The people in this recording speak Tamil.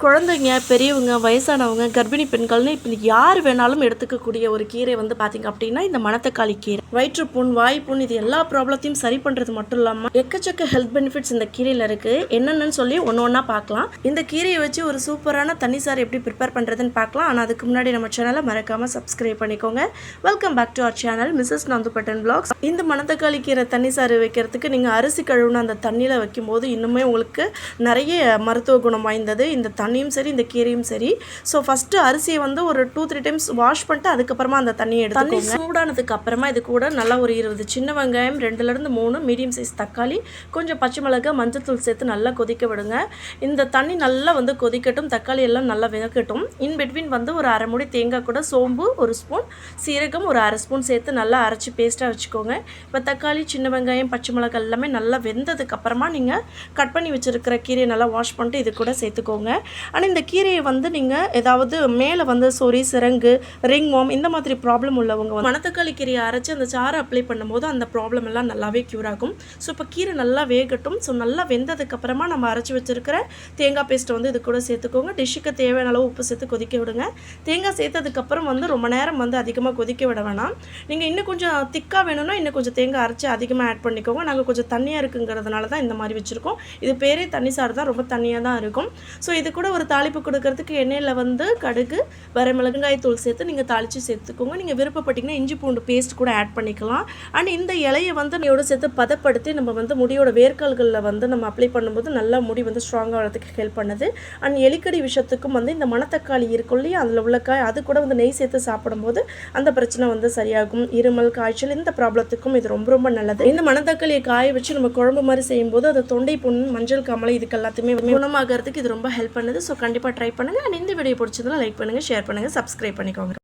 குழந்தைங்க பெரியவங்க வயசானவங்க கர்ப்பிணி பெண்கள்னு இப்போ யார் வேணாலும் எடுத்துக்கக்கூடிய ஒரு கீரை வந்து பார்த்தீங்க அப்படின்னா இந்த மணத்தக்காளி கீரை. வயிற்றுப்புண் வாய்ப்புண் இது எல்லா ப்ராப்ளத்தையும் சரி பண்ணுறது மட்டும் இல்லாமல் எக்கச்சக்க ஹெல்த் பெனிஃபிட்ஸ் இந்த கீரையில் இருக்குது என்னென்னு சொல்லி ஒன்று ஒன்றா பார்க்கலாம் இந்த கீரையை வச்சு ஒரு சூப்பரான தண்ணி சாறு எப்படி ப்ரிப்பேர் பண்ணுறதுன்னு பார்க்கலாம் ஆனால் அதுக்கு முன்னாடி நம்ம சேனலை மறக்காமல் சப்ஸ்கிரைப் பண்ணிக்கோங்க. Welcome back to our channel Mrs Nandupattan blogs இந்த மணத்தக்காளி கீரை தண்ணி சாறு வைக்கிறதுக்கு நீங்கள் அரிசி கழுவுன அந்த தண்ணியில் வைக்கும்போது இன்னுமே உங்களுக்கு நிறைய மருத்துவ குணம் வாய்ந்தது. இந்த தண்ணியும் சரி இந்த கீரையும் சரி. ஸோ ஃபஸ்ட்டு அரிசியை வந்து ஒரு டூ த்ரீ டைம்ஸ் வாஷ் பண்ணிட்டு அதுக்கப்புறமா அந்த தண்ணியை எடுத்து தண்ணி சூடானதுக்கு அப்புறமா இது கூட நல்லா ஒரு இருபது சின்ன வெங்காயம் ரெண்டுலேருந்து மூணு மீடியம் சைஸ் தக்காளி கொஞ்சம் பச்சை மிளகாய் மஞ்சத்தூள் சேர்த்து நல்லா கொதிக்க விடுங்க. இந்த தண்ணி நல்லா வந்து கொதிக்கட்டும் தக்காளி எல்லாம் நல்லா விதக்கட்டும் இன் பிட்வீன் வந்து ஒரு அரை முடி தேங்காய் கூட சோம்பு ஒரு ஸ்பூன் சீரகம் ஒரு அரை ஸ்பூன் சேர்த்து நல்லா அரைச்சி பேஸ்ட்டாக வச்சுக்கோங்க. இப்போ தக்காளி சின்ன வெங்காயம் பச்சை மிளகாய் எல்லாமே நல்லா வெந்ததுக்கு அப்புறமா நீங்கள் கட் பண்ணி வச்சுருக்கிற கீரையை நல்லா வாஷ் பண்ணிட்டு இது கூட சேர்த்துக்கோங்க. ஆனால் இந்த கீரையை வந்து நீங்கள் ஏதாவது மேலே வந்து சொறி சிறங்கு ரிங் வாம் இந்த மாதிரி ப்ராப்ளம் உள்ளவங்க மணத்தக்காளி கீரையை அரைச்சி அந்த சாறை அப்ளை பண்ணும்போது அந்த ப்ராப்ளம் எல்லாம் நல்லாவே க்யூர் ஆகும். ஸோ இப்போ கீரை நல்லா வேகட்டும். ஸோ நல்லா வெந்ததுக்கப்புறமா நம்ம அரைச்சி வச்சிருக்கிற தேங்காய் பேஸ்ட்டை வந்து இது கூட சேர்த்துக்கோங்க. டிஷ்ஷுக்கு தேவையான அளவு உப்பு சேர்த்து கொதிக்க விடுங்க. தேங்காய் சேர்த்ததுக்கப்புறம் வந்து ரொம்ப நேரம் வந்து அதிகமாக கொதிக்க விட வேணாம். நீங்கள் இன்னும் கொஞ்சம் திக்காக வேணும்னா இன்னும் கொஞ்சம் தேங்காய் அரைச்சி அதிகமாக ஆட் பண்ணிக்கோங்க. நாங்கள் கொஞ்சம் தண்ணியாக இருக்குங்கிறதுனால தான் இந்த மாதிரி வச்சுருக்கோம். இது பேரே தண்ணி சாறு தான் ரொம்ப தண்ணியாக தான் இருக்கும். ஸோ இது கூட ஒரு தாளிப்பு கொடுக்கறதுக்கு எண்ணெயில் வந்து கடுகு வர மிளகாய் தூள் சேர்த்து நீங்கள் தாளித்து சேர்த்துக்கோங்க. நீங்கள் விருப்பப்பட்டீங்கன்னா இஞ்சி பூண்டு பேஸ்ட் கூட ஆட் பண்ணிக்கலாம். அண்ட் இந்த இலையை வந்து நீயோட சேர்த்து பதப்படுத்தி நம்ம வந்து முடியோட வேர்க்கால்களில் வந்து நம்ம அப்ளை பண்ணும்போது நல்லா முடி வந்து ஸ்ட்ராங்காக வரதுக்கு ஹெல்ப் பண்ணுது. அண்ட் எலிக்கடி விஷயத்துக்கும் வந்து இந்த மணத்தக்காளி இருக்கும் இல்லையா அதில் உள்ள காய் அது கூட வந்து நெய் சேர்த்து சாப்பிடும்போது அந்த பிரச்சனை வந்து சரியாகும். இருமல் காய்ச்சல் இந்த ப்ராப்ளத்துக்கும் இது ரொம்ப ரொம்ப நல்லது. இந்த மணத்தக்காளியை காய வச்சு நம்ம குழம்பு மாதிரி செய்யும்போது அது தொண்டை புண் மஞ்சள் காமலை இதுக்கு எல்லாத்தையுமே குணமாகறதுக்கு இது ரொம்ப ஹெல்ப் பண்ணுது. ஸோ கண்டிப்பாக ட்ரை பண்ணுங்கள் அண்ட் இந்த வீடியோ பிடிச்சதுன்னா லைக் பண்ணுங்கள் ஷேர் பண்ணுங்கள் சப்ஸ்கிரைப் பண்ணிக்கோங்க.